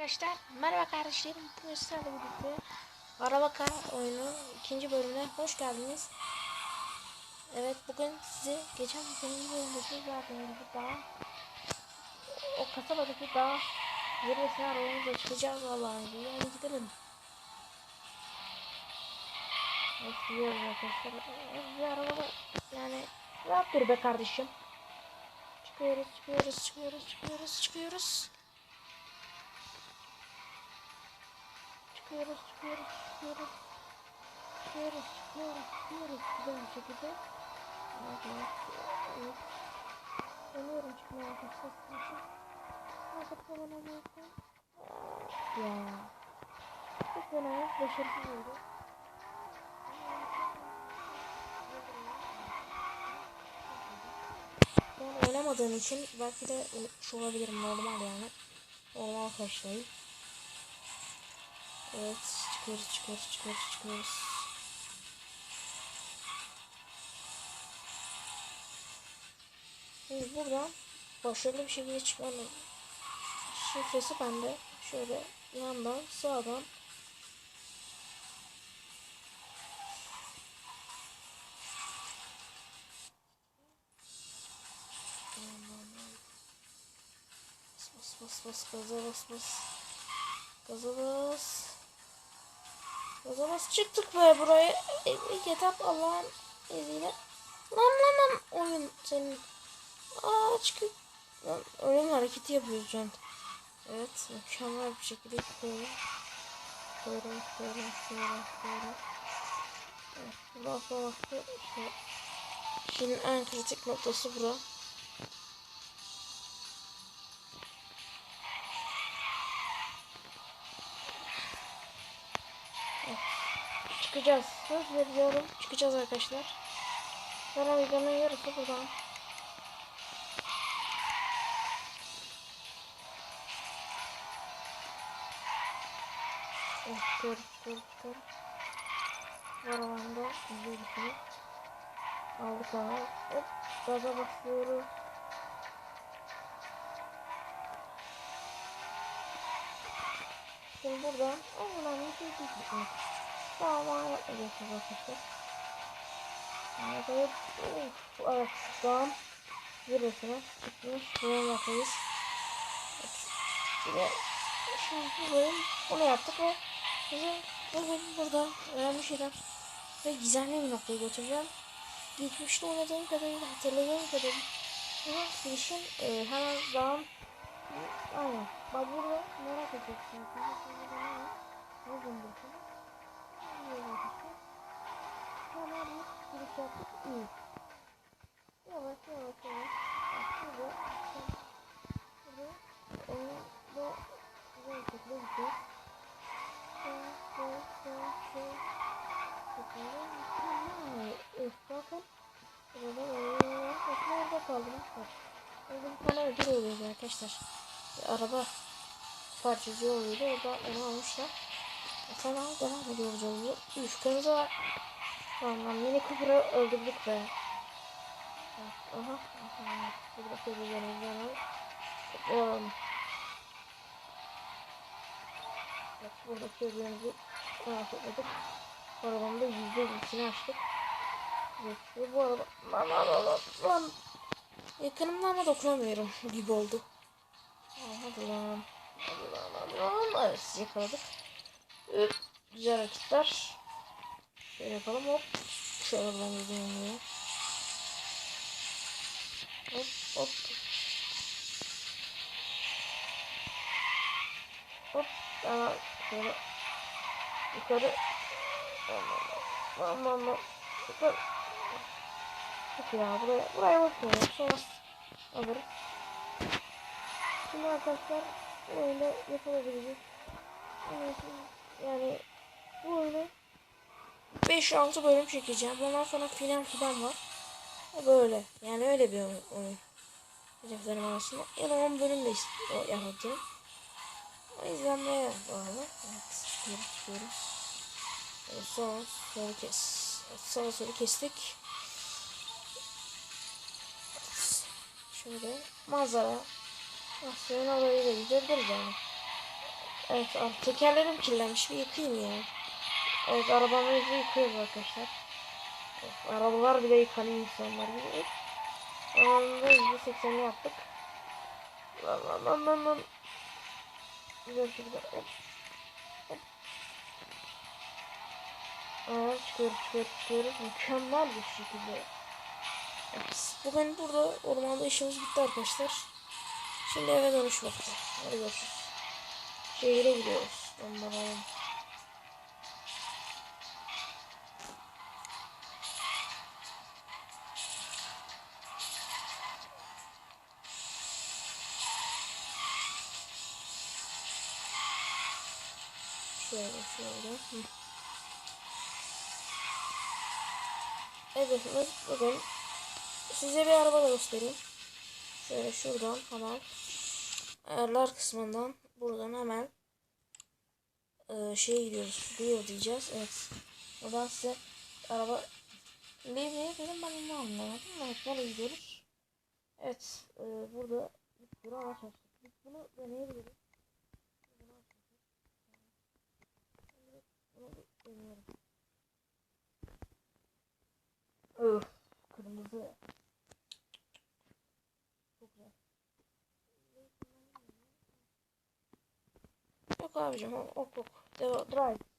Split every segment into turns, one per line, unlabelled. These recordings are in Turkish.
Arkadaşlar merhaba kardeşlerim. Bugün sizlerle birlikte Arabaka oyunu ikinci bölümüne hoş geldiniz. Evet bugün size geçen birinci bölümdeki zaten daha o kasabadaki daha zirvesine arabamızla çıkacağız Allah'ın izniyle. Hadi gidelim. Evet gidiyoruz arkadaşlar. Bir arabada yani rahat dur be kardeşim. Çıkıyoruz çıkıyoruz çıkıyoruz çıkıyoruz çıkıyoruz. Çıkıyoruz, çıkıyoruz, çıkıyoruz. Çıkıyoruz, çıkıyoruz, çıkıyoruz. Güzel bir şekilde. Evet, evet. Dönüyorum çıkmaya arkadaşlar. Nasıl kullanamıyorsun? Ya. Bu denememiz başarısız oldu. Ben oynamadığım için belki de unutmuş olabilirim normal yani. Normal karşılayayım. Evet çıkıyoruz çıkıyoruz çıkıyoruz çıkıyoruz. Şimdi buradan başarılı bir şekilde çıkmanın şifresi bende. Şöyle yandan sağdan bas bas bas gaza bas bas. Gaza bas. Gaza bas çıktık be buraya. İlk etap Allah'ın izniyle. Lan lan lan oyun senin. Aa çıkıyor. Lan oyun hareketi yapıyoruz şu an. Evet mükemmel bir şekilde. Çıkıyorum çıkıyorum çıkıyorum çıkıyorum. Evet bura bura işte. Şimdi en kritik noktası bura. Çıkacağız. Söz veriyorum. Çıkacağız arkadaşlar. Sonra videonun yarısı buradan. Oh. Bu arabamda güzel bir şey. Aldık ama. Hop, gaza basıyoruz. Şimdi buradan en önemli şey değil. Tamam yapmayacağız arkadaşlar. Evet, evet şu an zirvesine çıkmış. Evet. Yine şimdi bu bölüm bunu yaptık ve size bugün burada önemli şeyler ve gizemli bir noktaya götüreceğim. Geçmişte oynadığım kadarıyla hatırladığım kadarıyla ama girişin e, hemen dağın aynen. Bak burada merak edeceksiniz. Ne zımbırtı? Hemen bir giriş İyi. Yavaş yavaş yavaş. Bak burada. Burada. Onu da güzel bir şekilde gideceğiz. Bakın. Burada. Bakın orada kaldım. Orada bir tane ödül oluyordu arkadaşlar. Bir araba parçacı oluyordu. Orada onu almışlar. Sonra devam ediyoruz. Üç kırmızı var. Tamam yine Cooper'ı öldürdük be. Aha. aha. Burada var. Toplayalım. Evet, burada sözlerimizi sonra topladık. Bu arabanın da yüzde yüzünü açtık. Ve bu araba... Lan lan lan lan. Yakınımda ama dokunamıyorum gibi oldu. Hadi lan. Hadi lan hadi lan. Evet yakaladık. Evet, güzel hareketler. Şöyle yapalım hop. Şöyle ben gidiyorum Hop hop. Hop. Tamam. Şöyle. Yukarı. Aman aman aman. Yukarı. Yok ya buraya. Buraya bakıyorum. Sonra alırız. Şimdi arkadaşlar böyle yapabileceğiz. Yani bu oyunu 5-6 bölüm çekeceğim. Ondan sonra final falan var. Böyle. Yani öyle bir oyun. Hedeflerim arasında. Ya da 10 bölüm de yapacağım. O izlenmeye bağlı. Evet. Evet, sağ solu kes. Sağ solu kestik. Şöyle manzara. Aslında orayı da gidebiliriz yani. Evet abi tekerlerim kirlenmiş bir yıkayayım ya. Evet arabamızı yıkıyoruz arkadaşlar. Of, arabalar bile yıkanıyor insanlar gibi. Anında %80'i yaptık. Lan lan lan lan lan. Güzel şekilde hop. Aa, çıkıyoruz çıkıyoruz çıkıyoruz. Mükemmel bir şekilde. Bugün burada ormanda işimiz bitti arkadaşlar. Şimdi eve dönüş vakti. Hadi görüşürüz. Şehire gidiyoruz. Ondan alalım. Şöyle şöyle. Evet bugün size bir araba da göstereyim. Şöyle şuradan hemen ayarlar kısmından buradan hemen e, şeye gidiyoruz. Diyor diyeceğiz. Evet. Buradan size araba Nereye dedim ben onu anlamadım. Evet nereye gidiyoruz? Evet e, burada açtık. Biz bunu deneyebiliriz. Hocam o, o, o, Drive.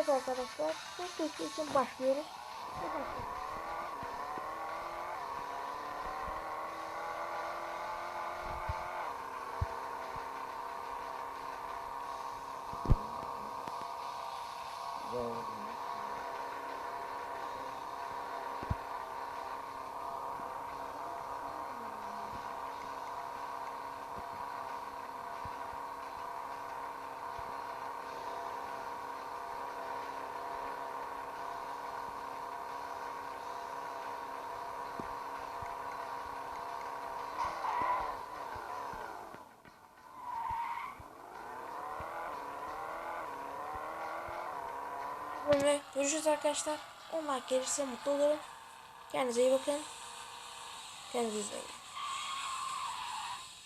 Evet arkadaşlar, bu testi için başlıyoruz. Başlıyoruz. Ve görüşürüz arkadaşlar. 10 like gelirse mutlu olurum. Kendinize iyi bakın. Kendinize iyi bakın.